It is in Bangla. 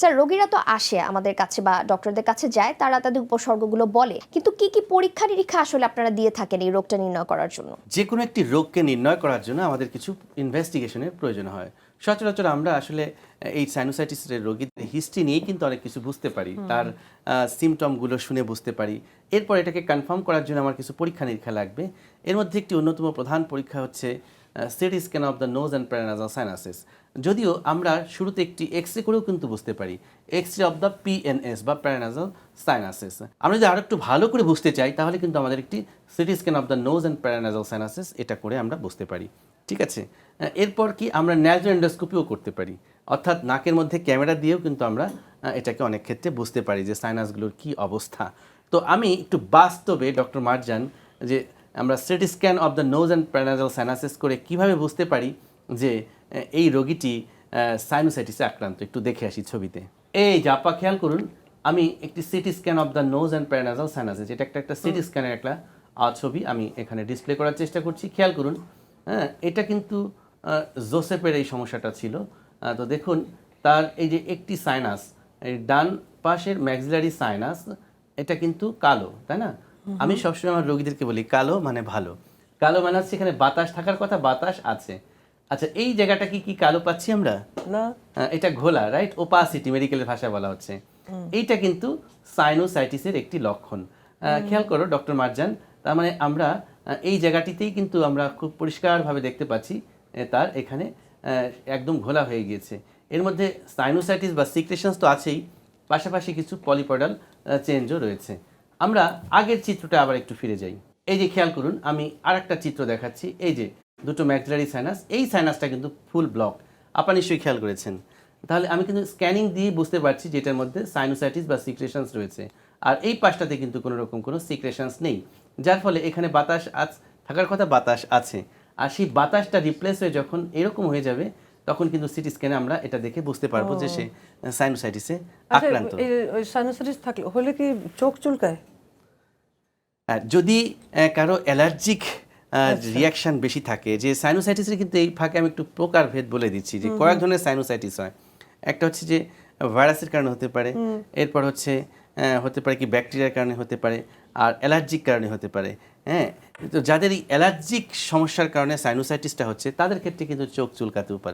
স্যার রোগীরা তো আসে আমাদের কাছে বা ডক্টরদের কাছে যায় তারা তাদের উপসর্গগুলো বলে। কিন্তু কি কি পরীক্ষা নিরীক্ষা আসলে আপনারা দিয়ে থাকেন এই রোগটা নির্ণয় করার জন্য? যে কোনো একটি রোগকে নির্ণয় করার জন্য আমাদের কিছু ইনভেস্টিগেশনের প্রয়োজন হয়। সচরাচর আমরা আসলে এই সাইনোসাইটিসের রোগীদের হিস্ট্রি নিয়েই কিন্তু অনেক কিছু বুঝতে পারি। তার সিমটমগুলো শুনে বুঝতে পারি। এরপর এটাকে কনফার্ম করার জন্য আমার কিছু পরীক্ষা নিরীক্ষা লাগবে। এর মধ্যে একটি অন্যতম প্রধান পরীক্ষা হচ্ছে CT scan of the nose and paranasal sinuses যদিও আমরা শুরুতে একটি এক্স রে করেও কিন্তু বুঝতে পারি। X ray of the PNS বা প্যারানাজাল সাইনাসিস আমরা যদি আরও একটু ভালো করে বুঝতে চাই, তাহলে কিন্তু আমাদের একটি CT scan of the nose and paranasal sinuses এটা করে আমরা বুঝতে পারি। ঠিক আছে? এরপর কি আমরা ন্যাজো এন্ডোস্কোপিও করতে পারি। অর্থাৎ নাকের মধ্যে ক্যামেরা দিয়েও কিন্তু আমরা এটাকে অনেক ক্ষেত্রে বুঝতে পারি যে সাইনাসগুলোর কি অবস্থা। তো আমি একটু বাস্তবে ডক্টর মার্জান যে আমরা CT scan of the nose and paranasal sinuses করে কীভাবে বুঝতে পারি যে এই রোগীটি সাইনোসাইটিসে আক্রান্ত? একটু দেখে আসি ছবিতে। এই জাপা খেয়াল করুন আমি একটি CT scan of the nose and paranasal sinuses এটা একটা একটা সিটি স্ক্যানের একটা ছবি আমি এখানে ডিসপ্লে করার চেষ্টা করছি খেয়াল করুন। হ্যাঁ এটা কিন্তু জোসেফের এই সমস্যাটা ছিল। তো দেখুন তার এই যে একটি সাইনাস এই ডান পাশের ম্যাক্সিলারি সাইনাস এটা কিন্তু কালো তাই না? আমি সবসময় আমার রোগীদেরকে বলি কালো মানে ভালো। কালো মানে হচ্ছে এখানে বাতাস থাকার কথা বাতাস আছে। আচ্ছা এই জায়গাটা কি কি কালো পাচ্ছি আমরা? না। এটা ঘোলা রাইট ওপাসিটি মেডিকেলের ভাষায় বলা হচ্ছে। এইটা কিন্তু সাইনোসাইটিসের একটি লক্ষণ। খেয়াল করো ডক্টর মার্জান তার মানে আমরা এই জায়গাটিতেই কিন্তু আমরা খুব পরিষ্কারভাবে দেখতে পাচ্ছি তার এখানে একদম ঘোলা হয়ে গিয়েছে। এর মধ্যে সাইনোসাইটিস বা সিক্রেশনস তো আছেই পাশাপাশি কিছু পলিপডাল চেঞ্জও রয়েছে। আমরা আগের চিত্রটা আবার একটু ফিরে যাই। এই যে খেয়াল করুন আমি আরেকটা চিত্র দেখাচ্ছি। এই যে দুটো ম্যাক্সিলারি সাইনাস এই সাইনাসটা কিন্তু ফুল ব্লক আপনারা নিশ্চয়ই খেয়াল করেছেন। তাহলে আমি কিন্তু স্ক্যানিং দিয়ে বুঝতে পারছি যেটার মধ্যে সাইনোসাইটিস বা সিক্রেশনস রয়েছে। আর এই পাশটাতে কিন্তু কোনো রকম কোনো সিক্রেশনস নেই। যার ফলে এখানে বাতাস আজ থাকার কথা বাতাস আছে। আর সেই বাতাসটা রিপ্লেস হয়ে যখন এরকম হয়ে যাবে তখন কিন্তু সিটি স্ক্যানে আমরা এটা দেখে বুঝতে পারব যে সে সাইনোসাইটিসে আচ্ছা আক্রান্ত। সাইনোসাইটিস থাকলে হলে কি চোখ চুলকায়? যদি কারও অ্যালার্জিক রিয়াকশন বেশি থাকে যে সাইনোসাইটিসের কিন্তু এই ফাঁকে আমি একটু প্রকারভেদ বলে দিচ্ছি যে কয়েক ধরনের সাইনোসাইটিস হয়। একটা হচ্ছে যে ভাইরাসের কারণে হতে পারে এরপর হচ্ছে হতে পারে কি ব্যাকটেরিয়ার কারণে হতে পারে আর অ্যালার্জিক কারণে হতে পারে হ্যাঁ? তো যাদের এই অ্যালার্জিক সমস্যার কারণে সাইনোসাইটিসটা হচ্ছে তাদের ক্ষেত্রে কিন্তু চোখ চুলকাতেও পারে।